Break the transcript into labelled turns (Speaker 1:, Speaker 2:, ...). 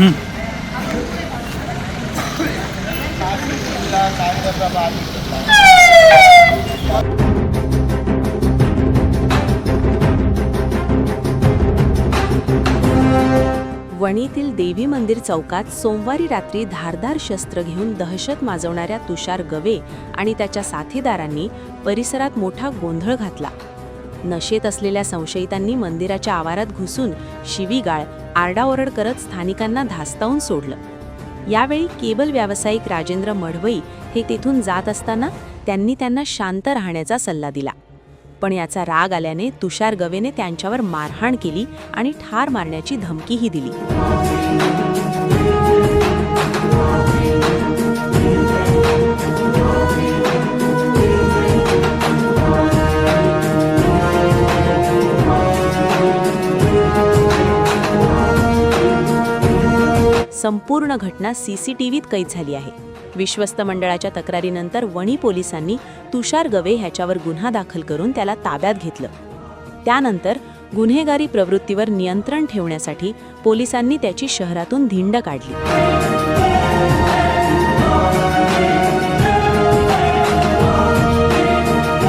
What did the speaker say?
Speaker 1: वणीतील देवी मंदिर चौकात सोमवारी रात्री धारदार शस्त्र घेऊन दहशत माजवणाऱ्या तुषार गवे आणि त्याच्या साथीदारांनी परिसरात मोठा गोंधळ घातला. नशेत असलेल्या संशयितांनी मंदिराच्या आवारात घुसून शिवीगाळ आरडाओरड करत स्थानिकांना धास्तावून सोडलं. यावेळी केबल व्यावसायिक राजेंद्र मढवई हे तेथून जात असताना त्यांनी त्यांना शांत राहण्याचा सल्ला दिला. पण याचा राग आल्याने तुषार गवेने त्यांच्यावर मारहाण केली आणि ठार मारण्याची धमकीही दिली. संपूर्ण घटना सीसीटीव्हीत कैद झाली आहे. विश्वस्त मंडळाच्या तक्रारीनंतर वणी पोलिसांनी तुषार गवे ह्याच्यावर गुन्हा दाखल करून त्याला ताब्यात घेतलं. त्यानंतर गुन्हेगारी प्रवृत्तीवर नियंत्रण ठेवण्यासाठी पोलिसांनी त्याची शहरातून धिंड काढली.